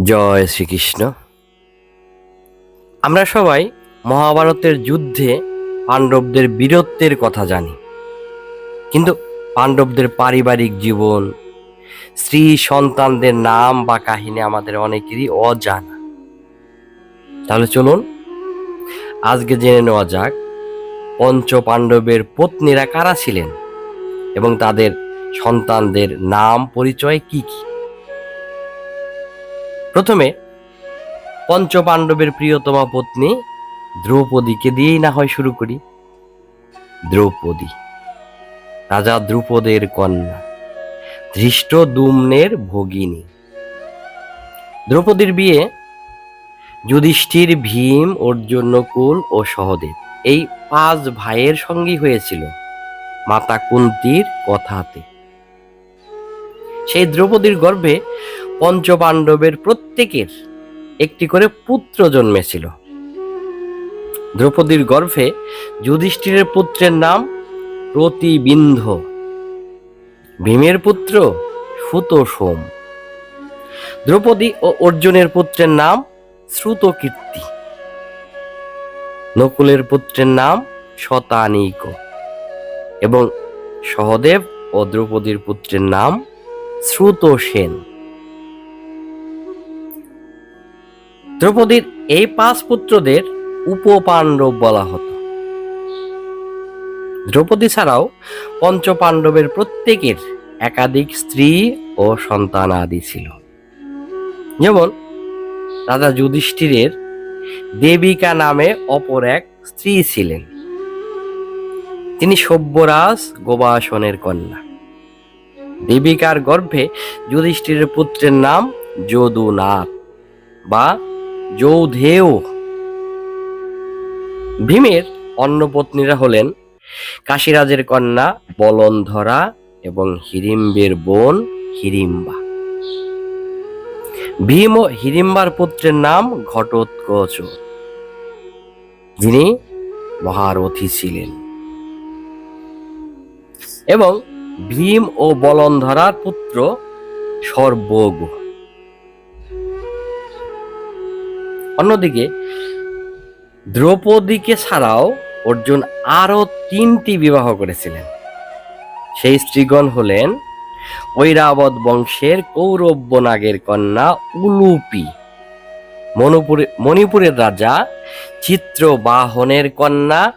জয় শ্রীকৃষ্ণ। আমরা সবাই মহাভারতের যুদ্ধে পাণ্ডবদের বীরত্বের কথা জানি। কিন্তু পাণ্ডবদের পারিবারিক জীবন স্ত্রী সন্তানদের নাম বা কাহিনী আমাদের অনেকেরই অজানা। তাহলে চলুন, আজকে জেনে নেওয়া যাক পঞ্চ পাণ্ডবের পত্নীরা কারা ছিলেন এবং তাদের সন্তানদের নাম পরিচয় কি কি? প্রথমে পঞ্চ পাণ্ডবের প্রিয়তমা পত্নী দ্রৌপদীকে দিয়েই না হয় শুরু করি। দ্রৌপদী, রাজা দ্রুপদের কন্যা, ধৃষ্ট দুম্নের ভগিনী। দ্রৌপদীর বিয়ে যুধিষ্ঠির, ভীম অর্জুন নকুল ও সহদেব। এই পাঁচ ভাইয়ের সঙ্গেই হয়েছিল মাতা কুন্তির কথাতে। সেই দ্রৌপদীর গর্ভে পঞ্চপাণ্ডবের প্রত্যেকের একটি করে পুত্র জন্মেছিল। দ্রৌপদীর গর্ভে যুধিষ্ঠিরের পুত্রের নাম প্রতিবিন্ধ ভীমের পুত্র সুত সোম দ্রৌপদী ও অর্জুনের পুত্রের নাম শ্রুতকীর্তি। নকুলের পুত্রের নাম শতানিক। এবং সহদেব ও দ্রৌপদীর পুত্রের নাম শ্রুত সেন দ্রৌপদীর এই পাঁচ পুত্রদের উপপাণ্ডব বলা হতো। দ্রৌপদী ছাড়াও পঞ্চ পাণ্ডবের প্রত্যেকের একাধিক স্ত্রী ও সন্তান আদি ছিল। যেমন রাজা যুধিষ্ঠিরের দেবিকা নামে অপর এক স্ত্রী ছিলেন। তিনি সভ্যরাজ গোবাসনের কন্যা। দেবিকার গর্ভে যুধিষ্ঠিরের পুত্রের নাম যদুনাথ বা যৌধেয়। ভীমের অন্য পত্নীরা হলেন কাশীরাজের কন্যা বলন্ধরা এবং হিড়িম্বের বোন হিড়িম্বা ভীম ও হিড়িম্বার পুত্রের নাম ঘটোৎকচ যিনি মহারথী ছিলেন। এবং ভীম ও বলন্ধরার পুত্র সর্বগ অন্যদিকে, দ্রৌপদীকে ছাড়াও অর্জুন আরও তিনটি বিবাহ করেছিলেন। সেই স্ত্রীগণ হলেন ঐরাবত বংশের কৌরব্য নাগের কন্যা উলুপি, মণিপুরে, মণিপুরের রাজা চিত্রবাহনের কন্যা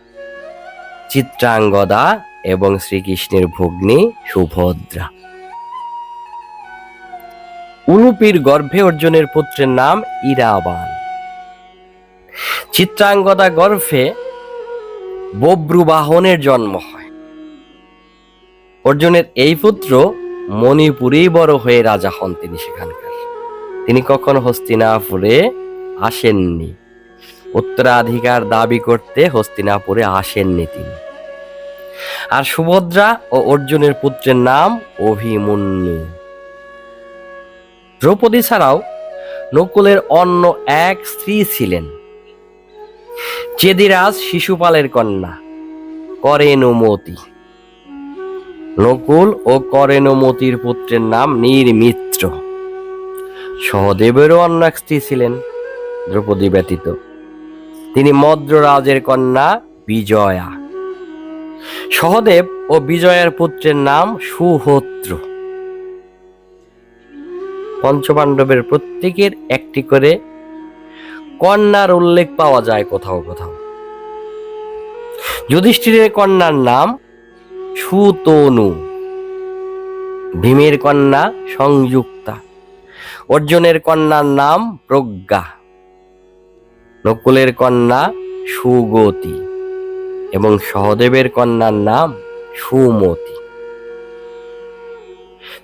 চিত্রাঙ্গদা এবং শ্রীকৃষ্ণের ভগ্নী সুভদ্রা। উলুপির গর্ভে অর্জুনের পুত্রের নাম ইরাবান। চিত্রাঙ্গদা গর্ভে বব্রুবাহনের জন্ম হয়। অর্জুনের এই পুত্র মণিপুরেই বড় হয়ে রাজা হন তিনি সেখানকার। তিনি কখনো হস্তিনাপুরে আসেননি। উত্তরাধিকার দাবি করতে হস্তিনাপুরে আসেননি তিনি। আর সুভদ্রা ও অর্জুনের পুত্রের নাম অভিমন্যু। দ্রৌপদী ছাড়াও নকুলের অন্য এক স্ত্রী ছিলেন। চেদিরাজ শিশুপালের কন্যা করেনুমতি নকুল ও করেনুমতির পুত্রের নাম নির্মিত্র। সহদেবেরও অন্য এক স্ত্রী ছিলেন, দ্রৌপদী ব্যতীত। তিনি মদ্ররাজের কন্যা বিজয়া। সহদেব ও বিজয়ার পুত্রের নাম সুহোত্র পঞ্চপাণ্ডবের প্রত্যেকের একটি করে কন্যার উল্লেখ পাওয়া যায় কোথাও কোথাও। যুধিষ্ঠিরের কন্যার নাম সুতনু। ভীমের কন্যা সংযুক্তা। অর্জুনের কন্যার নাম প্রজ্ঞা। নকুলের কন্যা সুগতি। এবং সহদেবের কন্যার নাম সুমতি।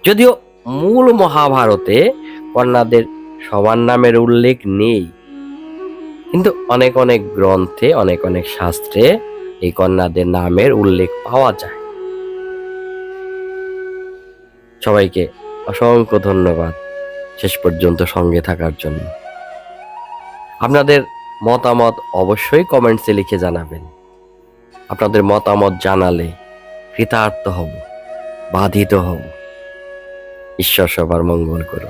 যদিও মূল মহাভারতে কন্যাদের সবার নামের উল্লেখ নেই কিন্তু অনেক অনেক গ্রন্থে, অনেক অনেক শাস্ত্রে এই কন্যাদের নামের উল্লেখ পাওয়া যায়। সবাইকে অসংখ্য ধন্যবাদ শেষ পর্যন্ত সঙ্গে থাকার জন্য। আপনাদের মতামত অবশ্যই কমেন্টসে লিখে জানাবেন। আপনাদের মতামত জানালে কৃতার্থ হব, বাধিত হব। ঈশ্বর সবার মঙ্গল করুন।